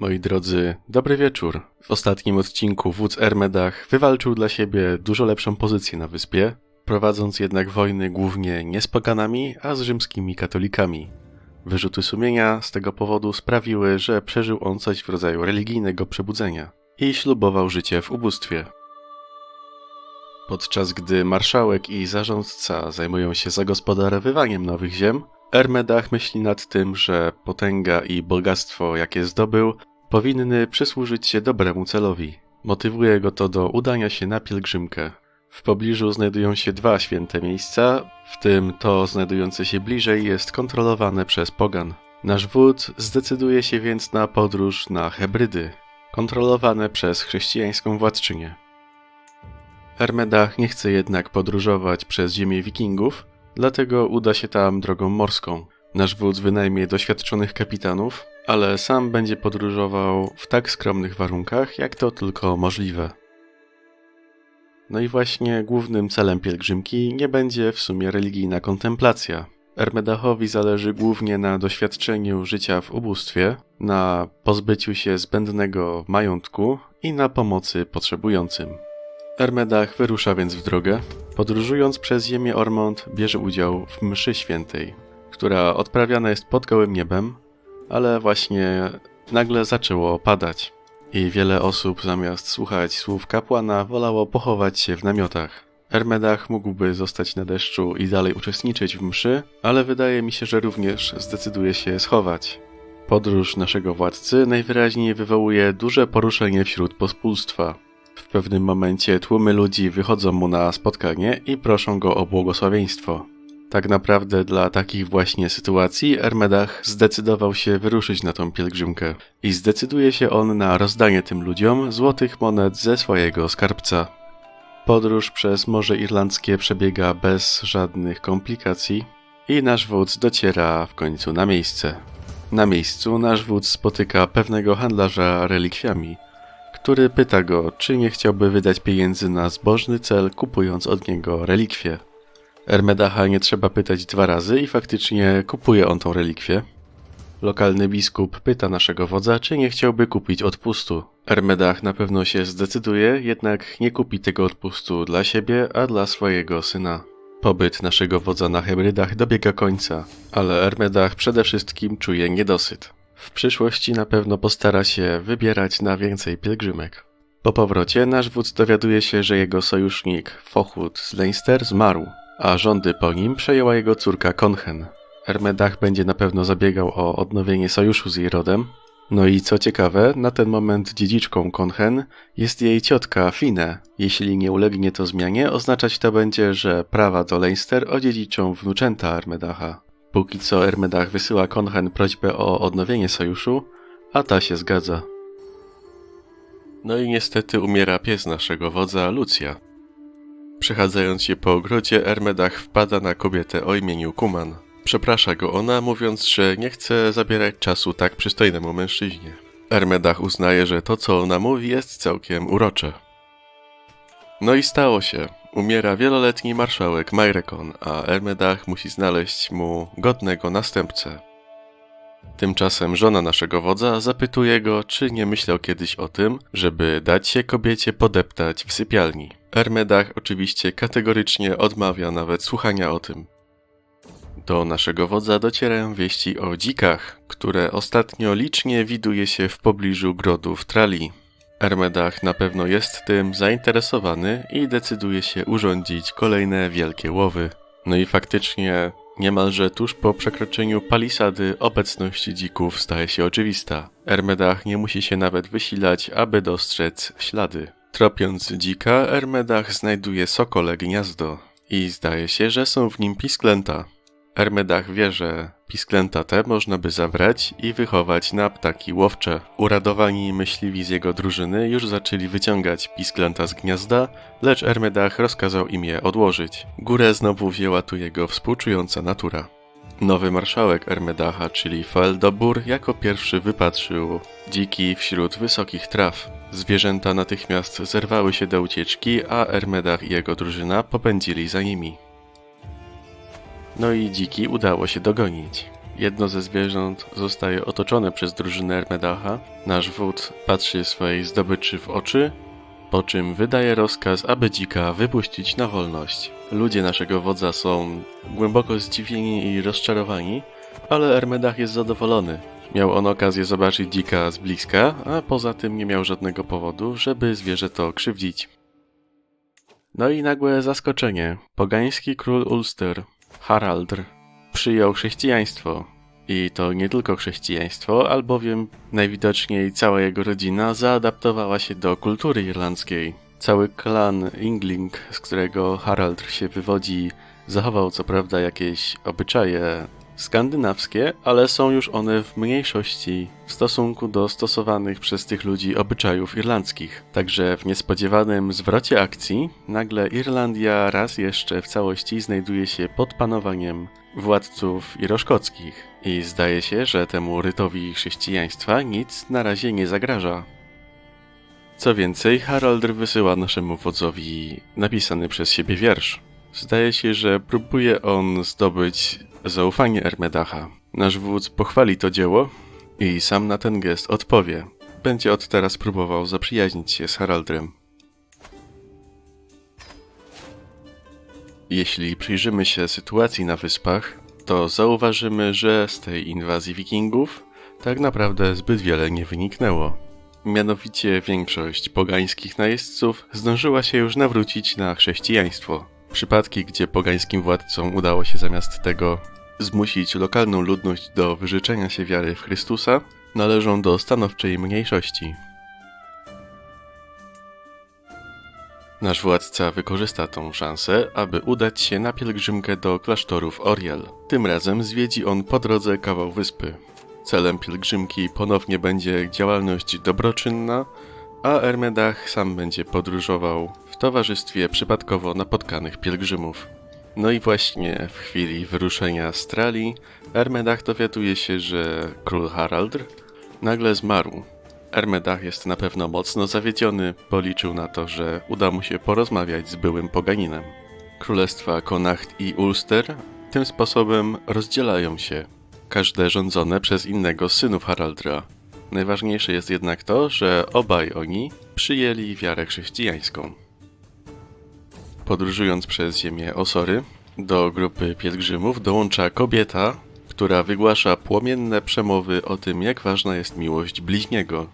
Moi drodzy, dobry wieczór. W ostatnim odcinku wódz Ermedach wywalczył dla siebie dużo lepszą pozycję na wyspie, prowadząc jednak wojny głównie nie z a z rzymskimi katolikami. Wyrzuty sumienia z tego powodu sprawiły, że przeżył on coś w rodzaju religijnego przebudzenia i ślubował życie w ubóstwie. Podczas gdy marszałek i zarządca zajmują się zagospodarowywaniem nowych ziem, Ermedach myśli nad tym, że potęga i bogactwo, jakie zdobył, powinny przysłużyć się dobremu celowi. Motywuje go to do udania się na pielgrzymkę. W pobliżu znajdują się dwa święte miejsca, w tym to znajdujące się bliżej jest kontrolowane przez pogan. Nasz wódz zdecyduje się więc na podróż na Hebrydy, kontrolowane przez chrześcijańską władczynię. Ermedach nie chce jednak podróżować przez ziemię wikingów, dlatego uda się tam drogą morską. Nasz wódz wynajmie doświadczonych kapitanów, ale sam będzie podróżował w tak skromnych warunkach, jak to tylko możliwe. No i właśnie głównym celem pielgrzymki nie będzie w sumie religijna kontemplacja. Ermedachowi zależy głównie na doświadczeniu życia w ubóstwie, na pozbyciu się zbędnego majątku i na pomocy potrzebującym. Ermedach wyrusza więc w drogę. Podróżując przez ziemię Ormond bierze udział w mszy świętej, która odprawiana jest pod gołym niebem, ale właśnie nagle zaczęło padać i wiele osób zamiast słuchać słów kapłana wolało pochować się w namiotach. Ermedach mógłby zostać na deszczu i dalej uczestniczyć w mszy, ale wydaje mi się, że również zdecyduje się schować. Podróż naszego władcy najwyraźniej wywołuje duże poruszenie wśród pospólstwa. W pewnym momencie tłumy ludzi wychodzą mu na spotkanie i proszą go o błogosławieństwo. Tak naprawdę dla takich właśnie sytuacji Ermedach zdecydował się wyruszyć na tą pielgrzymkę i zdecyduje się on na rozdanie tym ludziom złotych monet ze swojego skarbca. Podróż przez Morze Irlandzkie przebiega bez żadnych komplikacji i nasz wódz dociera w końcu na miejsce. Na miejscu nasz wódz spotyka pewnego handlarza relikwiami, który pyta go, czy nie chciałby wydać pieniędzy na zbożny cel, kupując od niego relikwie. Ermedacha nie trzeba pytać dwa razy i faktycznie kupuje on tą relikwię. Lokalny biskup pyta naszego wodza, czy nie chciałby kupić odpustu. Ermedach na pewno się zdecyduje, jednak nie kupi tego odpustu dla siebie, a dla swojego syna. Pobyt naszego wodza na Hebrydach dobiega końca, ale Ermedach przede wszystkim czuje niedosyt. W przyszłości na pewno postara się wybierać na więcej pielgrzymek. Po powrocie nasz wódz dowiaduje się, że jego sojusznik Fochut z Leinster zmarł, a rządy po nim przejęła jego córka Konchen. Ermedach będzie na pewno zabiegał o odnowienie sojuszu z jej rodem. No i co ciekawe, na ten moment dziedziczką Konchen jest jej ciotka Fine. Jeśli nie ulegnie to zmianie, oznaczać to będzie, że prawa do Leinster odziedziczą wnuczęta Ermedacha. Póki co Ermedach wysyła Konchen prośbę o odnowienie sojuszu, a ta się zgadza. No i niestety umiera pies naszego wodza, Lucja. Przechadzając się po ogrodzie, Ermedach wpada na kobietę o imieniu Kuman. Przeprasza go ona, mówiąc, że nie chce zabierać czasu tak przystojnemu mężczyźnie. Ermedach uznaje, że to, co ona mówi, jest całkiem urocze. No i stało się. Umiera wieloletni marszałek Majrekon, a Ermedach musi znaleźć mu godnego następcę. Tymczasem żona naszego wodza zapytuje go, czy nie myślał kiedyś o tym, żeby dać się kobiecie podeptać w sypialni. Ermedach oczywiście kategorycznie odmawia nawet słuchania o tym. Do naszego wodza docierają wieści o dzikach, które ostatnio licznie widuje się w pobliżu grodów Trali. Ermedach na pewno jest tym zainteresowany i decyduje się urządzić kolejne wielkie łowy. No i faktycznie niemalże tuż po przekroczeniu palisady obecność dzików staje się oczywista. Ermedach nie musi się nawet wysilać, aby dostrzec ślady. Tropiąc dzika, Ermedach znajduje sokole gniazdo i zdaje się, że są w nim pisklęta. Ermedach wie, że pisklęta te można by zabrać i wychować na ptaki łowcze. Uradowani myśliwi z jego drużyny już zaczęli wyciągać pisklęta z gniazda, lecz Ermedach rozkazał im je odłożyć. Górę znowu wzięła tu jego współczująca natura. Nowy marszałek Ermedacha, czyli Feldobur, jako pierwszy wypatrzył dziki wśród wysokich traw. Zwierzęta natychmiast zerwały się do ucieczki, a Ermedach i jego drużyna popędzili za nimi. No i dziki udało się dogonić. Jedno ze zwierząt zostaje otoczone przez drużynę Ermedacha. Nasz wódz patrzy swojej zdobyczy w oczy, po czym wydaje rozkaz, aby dzika wypuścić na wolność. Ludzie naszego wodza są głęboko zdziwieni i rozczarowani, ale Ermedach jest zadowolony. Miał on okazję zobaczyć dzika z bliska, a poza tym nie miał żadnego powodu, żeby zwierzę to krzywdzić. No i nagłe zaskoczenie. Pogański król Ulster, Haraldr, przyjął chrześcijaństwo. I to nie tylko chrześcijaństwo, albowiem najwidoczniej cała jego rodzina zaadaptowała się do kultury irlandzkiej. Cały klan Ingling, z którego Harald się wywodzi, zachował co prawda jakieś obyczaje skandynawskie, ale są już one w mniejszości w stosunku do stosowanych przez tych ludzi obyczajów irlandzkich. Także w niespodziewanym zwrocie akcji nagle Irlandia raz jeszcze w całości znajduje się pod panowaniem władców iroszkockich i zdaje się, że temu rytowi chrześcijaństwa nic na razie nie zagraża. Co więcej, Harald wysyła naszemu wodzowi napisany przez siebie wiersz. Zdaje się, że próbuje on zdobyć zaufanie Ermedacha. Nasz wódz pochwali to dzieło i sam na ten gest odpowie. Będzie od teraz próbował zaprzyjaźnić się z Haraldrem. Jeśli przyjrzymy się sytuacji na wyspach, to zauważymy, że z tej inwazji wikingów tak naprawdę zbyt wiele nie wyniknęło. Mianowicie większość pogańskich najeźdźców zdążyła się już nawrócić na chrześcijaństwo. Przypadki, gdzie pogańskim władcom udało się zamiast tego zmusić lokalną ludność do wyrzeczenia się wiary w Chrystusa, należą do stanowczej mniejszości. Nasz władca wykorzysta tą szansę, aby udać się na pielgrzymkę do klasztorów Oriel. Tym razem zwiedzi on po drodze kawał wyspy. Celem pielgrzymki ponownie będzie działalność dobroczynna, a Ermedach sam będzie podróżował w towarzystwie przypadkowo napotkanych pielgrzymów. No i właśnie w chwili wyruszenia z Trali, Ermedach dowiaduje się, że król Haraldr nagle zmarł. Ermedach jest na pewno mocno zawiedziony, bo liczył na to, że uda mu się porozmawiać z byłym poganinem. Królestwa Connacht i Ulster tym sposobem rozdzielają się, każde rządzone przez innego synów Haraldra. Najważniejsze jest jednak to, że obaj oni przyjęli wiarę chrześcijańską. Podróżując przez ziemię Osory, do grupy pielgrzymów dołącza kobieta, która wygłasza płomienne przemowy o tym, jak ważna jest miłość bliźniego.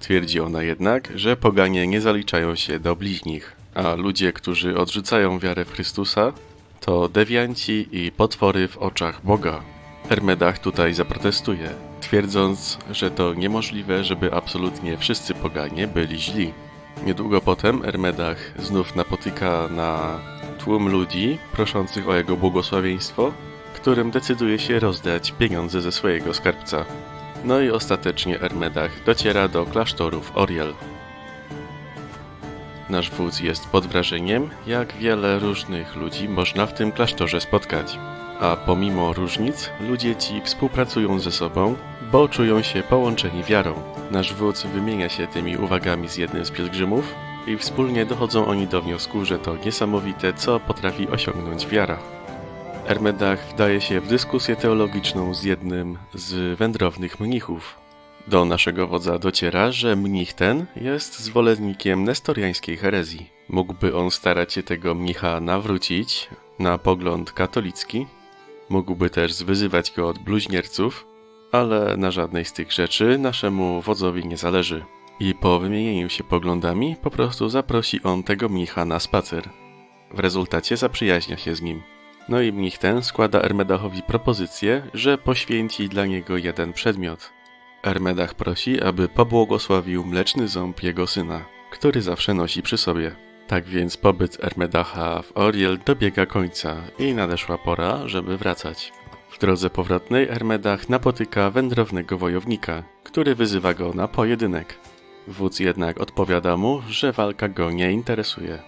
Twierdzi ona jednak, że poganie nie zaliczają się do bliźnich, a ludzie, którzy odrzucają wiarę w Chrystusa, to dewianci i potwory w oczach Boga. Hermedach tutaj zaprotestuje, twierdząc, że to niemożliwe, żeby absolutnie wszyscy poganie byli źli. Niedługo potem Ermedach znów napotyka na tłum ludzi proszących o jego błogosławieństwo, którym decyduje się rozdać pieniądze ze swojego skarbca. No i ostatecznie Ermedach dociera do klasztorów Oriel. Nasz wódz jest pod wrażeniem, jak wiele różnych ludzi można w tym klasztorze spotkać. A pomimo różnic, ludzie ci współpracują ze sobą, bo czują się połączeni wiarą. Nasz wódz wymienia się tymi uwagami z jednym z pielgrzymów i wspólnie dochodzą oni do wniosku, że to niesamowite, co potrafi osiągnąć wiara. Ermedach wdaje się w dyskusję teologiczną z jednym z wędrownych mnichów. Do naszego wodza dociera, że mnich ten jest zwolennikiem nestoriańskiej herezji. Mógłby on starać się tego mnicha nawrócić na pogląd katolicki, mógłby też zwyzywać go od bluźnierców, ale na żadnej z tych rzeczy naszemu wodzowi nie zależy. I po wymienieniu się poglądami po prostu zaprosi on tego mnicha na spacer. W rezultacie zaprzyjaźnia się z nim. No i mnich ten składa Ermedachowi propozycję, że poświęci dla niego jeden przedmiot. Ermedach prosi, aby pobłogosławił mleczny ząb jego syna, który zawsze nosi przy sobie. Tak więc pobyt Ermedacha w Oriel dobiega końca i nadeszła pora, żeby wracać. W drodze powrotnej Ermedach napotyka wędrownego wojownika, który wyzywa go na pojedynek. Wódz jednak odpowiada mu, że walka go nie interesuje.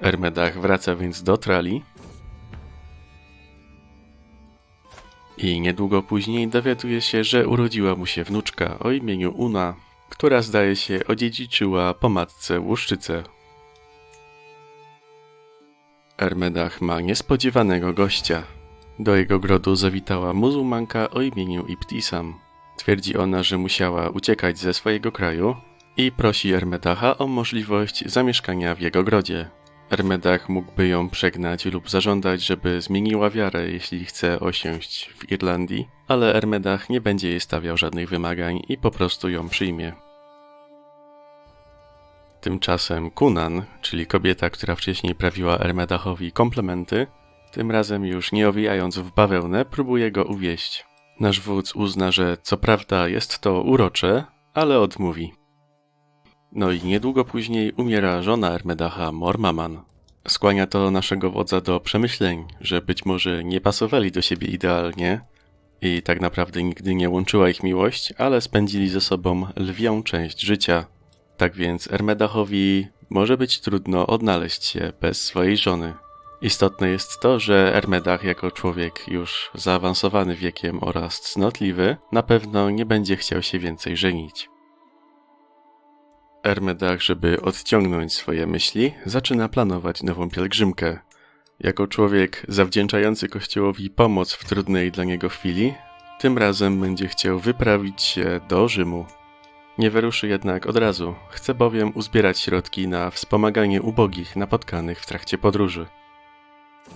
Ermedach wraca więc do Trali i niedługo później dowiaduje się, że urodziła mu się wnuczka o imieniu Una, która zdaje się odziedziczyła po matce łuszczycę. Ermedach ma niespodziewanego gościa. Do jego grodu zawitała muzułmanka o imieniu Ibtisam. Twierdzi ona, że musiała uciekać ze swojego kraju i prosi Ermedacha o możliwość zamieszkania w jego grodzie. Ermedach mógłby ją przegnać lub zażądać, żeby zmieniła wiarę, jeśli chce osiąść w Irlandii, ale Ermedach nie będzie jej stawiał żadnych wymagań i po prostu ją przyjmie. Tymczasem Kunan, czyli kobieta, która wcześniej prawiła Ermedachowi komplementy, tym razem już nie owijając w bawełnę, próbuje go uwieść. Nasz wódz uzna, że co prawda jest to urocze, ale odmówi. No i niedługo później umiera żona Ermedacha, Mormaman. Skłania to naszego wodza do przemyśleń, że być może nie pasowali do siebie idealnie i tak naprawdę nigdy nie łączyła ich miłość, ale spędzili ze sobą lwią część życia. Tak więc Ermedachowi może być trudno odnaleźć się bez swojej żony. Istotne jest to, że Ermedach jako człowiek już zaawansowany wiekiem oraz cnotliwy na pewno nie będzie chciał się więcej żenić. Ermedach, żeby odciągnąć swoje myśli, zaczyna planować nową pielgrzymkę. Jako człowiek zawdzięczający Kościołowi pomoc w trudnej dla niego chwili, tym razem będzie chciał wyprawić się do Rzymu. Nie wyruszy jednak od razu, chce bowiem uzbierać środki na wspomaganie ubogich napotkanych w trakcie podróży.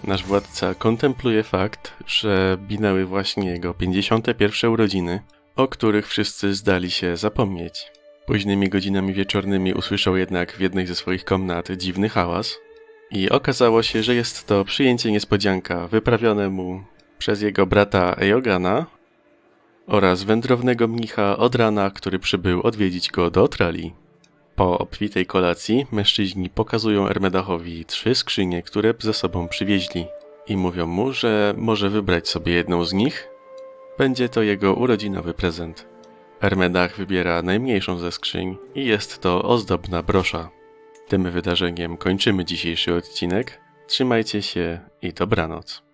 Nasz władca kontempluje fakt, że minęły właśnie jego 51 urodziny, o których wszyscy zdali się zapomnieć. Późnymi godzinami wieczornymi usłyszał jednak w jednej ze swoich komnat dziwny hałas i okazało się, że jest to przyjęcie niespodzianka wyprawione mu przez jego brata Eogana oraz wędrownego mnicha od rana, który przybył odwiedzić go do Trali. Po obfitej kolacji mężczyźni pokazują Ermedachowi trzy skrzynie, które ze sobą przywieźli i mówią mu, że może wybrać sobie jedną z nich. Będzie to jego urodzinowy prezent. Ermedach wybiera najmniejszą ze skrzyń i jest to ozdobna brosza. Tym wydarzeniem kończymy dzisiejszy odcinek. Trzymajcie się i dobranoc.